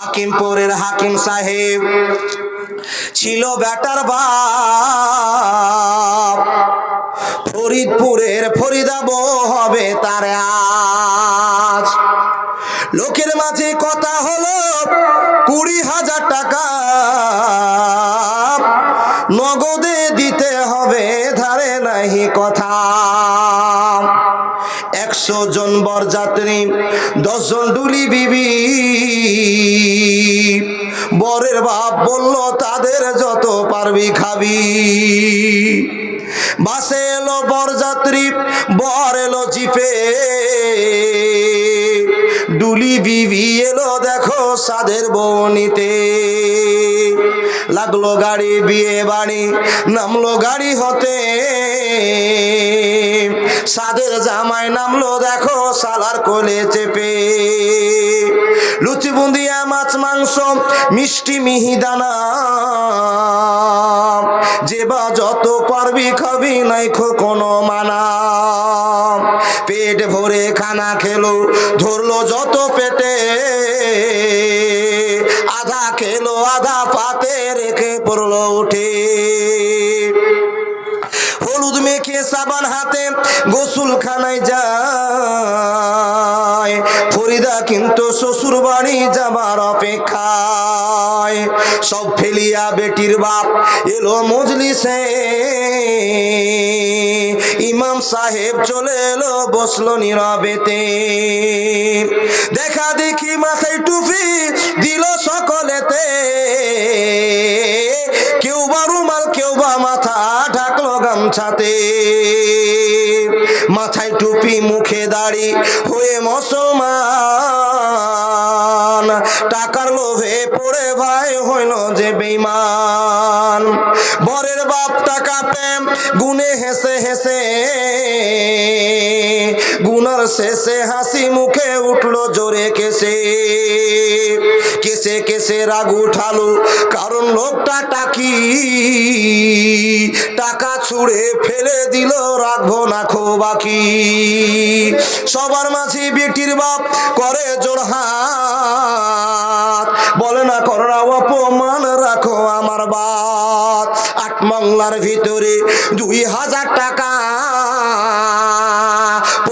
হাকিমপুরের হাকিম সাহেব ছিল বেটার বাপ। ফরিদপুরের ফরিদাব হবে তার আজ। লোকের মাঝে কথা হলো কুড়ি হাজার টাকা। নগদে দিতে হবে, ধারে নাহি কথা। একশো জন বরযাত্রী, দশজন ডুলি বিবি। বরের বাপ বলল, তাদের যত পারবি খাবি। বাসে এলো বরযাত্রী, বর এলো জিপে। ডুলি বিবি এলো, দেখো সাদের বনিতে লাগল গাড়ি বিয়ে বাড়ি, নামলো গাড়ি হতে। সাদের জামায় নামলো, দেখো সালার কোলে চেপে। লুচি বুন্দিয়া, মাছ, মাংস, মিষ্টি মিহিদানা যে বা যত পারবি খাবি, নাই কোনো মানা। পেট ভরে খানা খেলো, ধরলো যত পেটে। আধা খেলো, আধা পাতে রেখে পড়ল উঠে। হলুদ মেখে সাবান হাতে গোসল খানায় যায়। ফরিদা কিন্তু শ্বশুর বাড়ি যাবার অপেক্ষায়। সব ফেলিয়া বেটির বাপ এলো মজলিসে। ইমাম সাহেব চলে এলো, বসল নীরবেতে। দেখা দেখি মাথায় টুপি দিল সকলেতে গামছাতে মাথায় টুপি, মুখে দাড়ি, হয়ে মুসলমান। টাকার লোভে পড়ে ভাই হইল যে বেইমান বরের বাপ টাকা প্রেম গুনে হেসে হেসে গুনার শেষে হাসি মুখে উঠল, জোরে কেসে। কেসে কেসে রাগ উঠালো, কারণ লোকটা টাকি। টাকা ছুঁড়ে ফেলে দিল, রাখব না খো বাকি সবার মাঝে বেটির বাপ করে জোড়হাত বলে না কররা অপমান রাখো আমার বাপ। আট মংলার ভিতরে দুই হাজার টাকা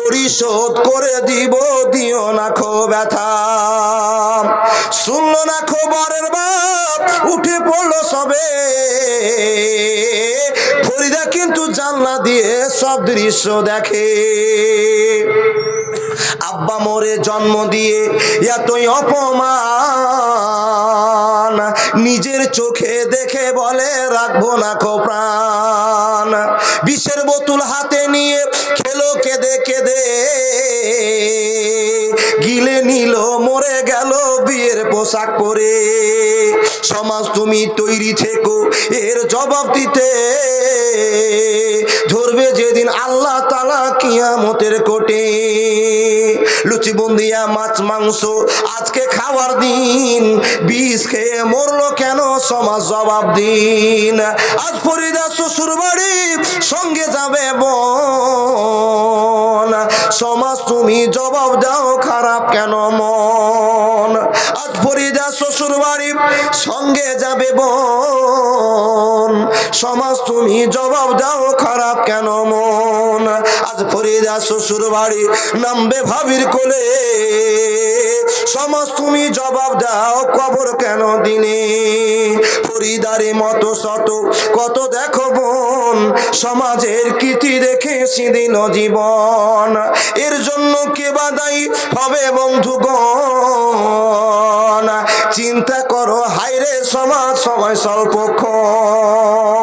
পরিশোধ করে দিব, দিও না খো ব্যথা। শুনলো না খবরের বাপ উঠে পড়ল সবে। ফরিদা কিন্তু জানলা দিয়ে সব দৃশ্য দেখে। আব্বা মোরে জন্ম দিয়ে এতই অপমান, নিজের চোখে দেখে বলে, রাখব না খো প্রাণ বিষের বোতল হাতে নিয়ে খেলো কেঁদে গিলে নিল, মরে গেল বিয়ের পোশাক পরে। সমাজ তুমি তৈরি থেকো, এর জবাব দিতে। ধরবে যেদিন আল্লাহ তালা কিয়ামতের কোটে। লুচি বন্দিয়া, মাছ, মাংস, আজকে খাওয়ার দিন। বিষ খেয়ে মরলো কেন? সমাজ জবাব দিন। আজ ফরিদা শ্বশুর বাড়ি সঙ্গে যাবে বোন সমাজ তুমি জবাব দাও, খারাপ কেন মন? আজ ফরিদা শ্বশুর বাড়ি সঙ্গে যাবে বোন। সমাজ তুমি জবাব দাও, খারাপ কেন মন? আজ ফরিদা শ্বশুর বাড়ি নামবে ভাবির কোলে। সমাজ তুমি জবাব দাও, কবর কেন দিনে? ফরিদারে মতো শত, কত দেখো বোন, সমাজের কীর্তি দেখে সেদিন জীবন। এর জন্য কে বাদাই হবে বন্ধুগণ চিন্তা করো হাইরে সমাজ সময় স্বল্পক্ষণ।